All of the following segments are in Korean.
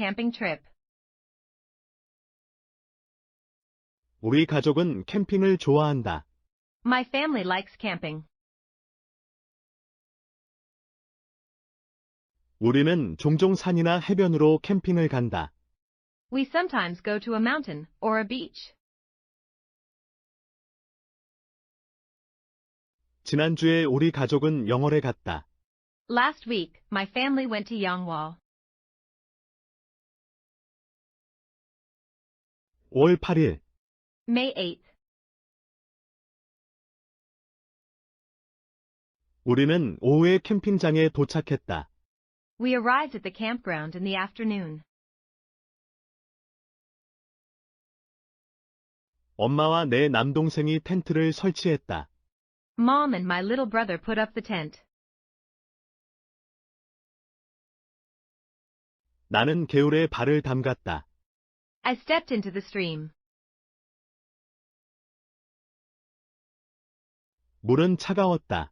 camping trip. 우리 가족은 캠핑을 좋아한다. My family likes camping. 우리는 종종 산이나 해변으로 캠핑을 간다. We sometimes go to a mountain or a beach. 지난주에 우리 가족은 영월에 갔다. Last week, my family went to Yangwall. 5월 8일, May 8th. 우리는 오후에 캠핑장에 도착했다. We arrived at the campground in the afternoon. 엄마와 내 남동생이 텐트를 설치했다. Mom and my little brother put up the tent. 나는 개울에 발을 담갔다. I stepped into the stream. 물은 차가웠다.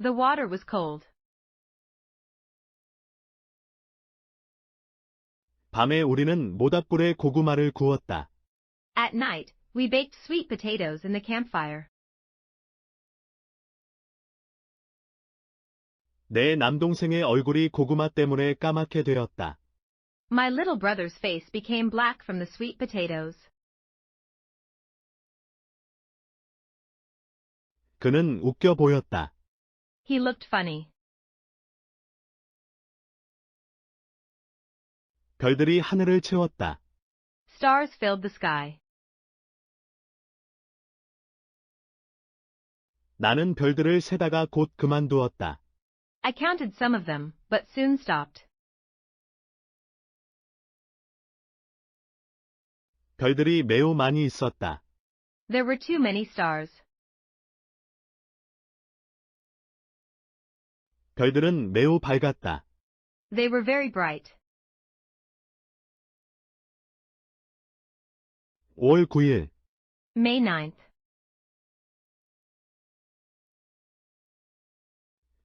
The water was cold. 밤에 우리는 모닥불에 고구마를 구웠다. At night, we baked sweet potatoes in the campfire. 내 남동생의 얼굴이 고구마 때문에 까맣게 되었다. My little brother's face became black from the sweet potatoes. 그는 웃겨 보였다. He looked funny. 별들이 하늘을 채웠다. Stars filled the sky. 나는 별들을 세다가 곧 그만두었다. I counted some of them, but soon stopped. 별들이 매우 많이 있었다. There were too many stars. 별들은 매우 밝았다. They were very bright. 5월 9일, May 9th.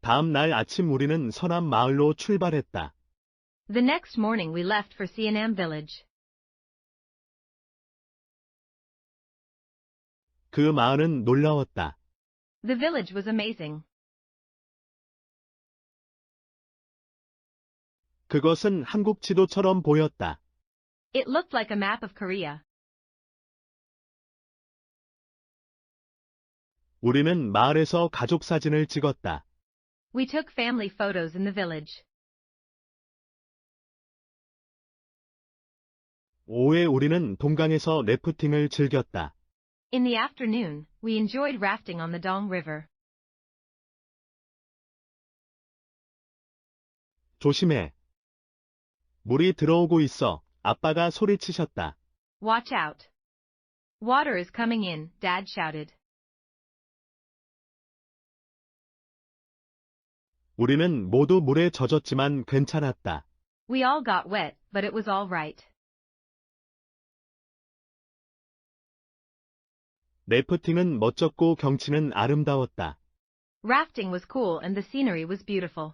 다음 날 아침 우리는 서남 마을로 출발했다. The next morning we left for Sianam village. 그 마을은 놀라웠다. The village was amazing. 그것은 한국 지도처럼 보였다. It looked like a map of Korea. 우리는 마을에서 가족 사진을 찍었다. We took family photos in the village. 오후에 우리는 동강에서 래프팅을 즐겼다. In the afternoon, we enjoyed rafting on the Dong River. 조심해. 물이 들어오고 있어. 아빠가 소리치셨다. Watch out. Water is coming in, Dad shouted. 우리는 모두 물에 젖었지만 괜찮았다. We all got wet, but it was all right. 래프팅은 멋졌고 경치는 아름다웠다. Rafting was cool and the scenery was beautiful.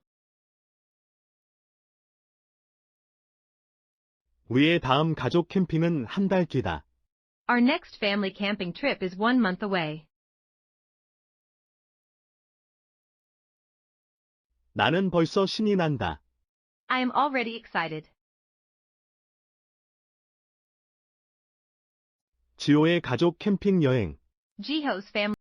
우리의 다음 가족 캠핑은 한 달 뒤다. Our next family camping trip is one month away. 나는 벌써 신이 난다. I am already excited. 지호의 가족 캠핑 여행.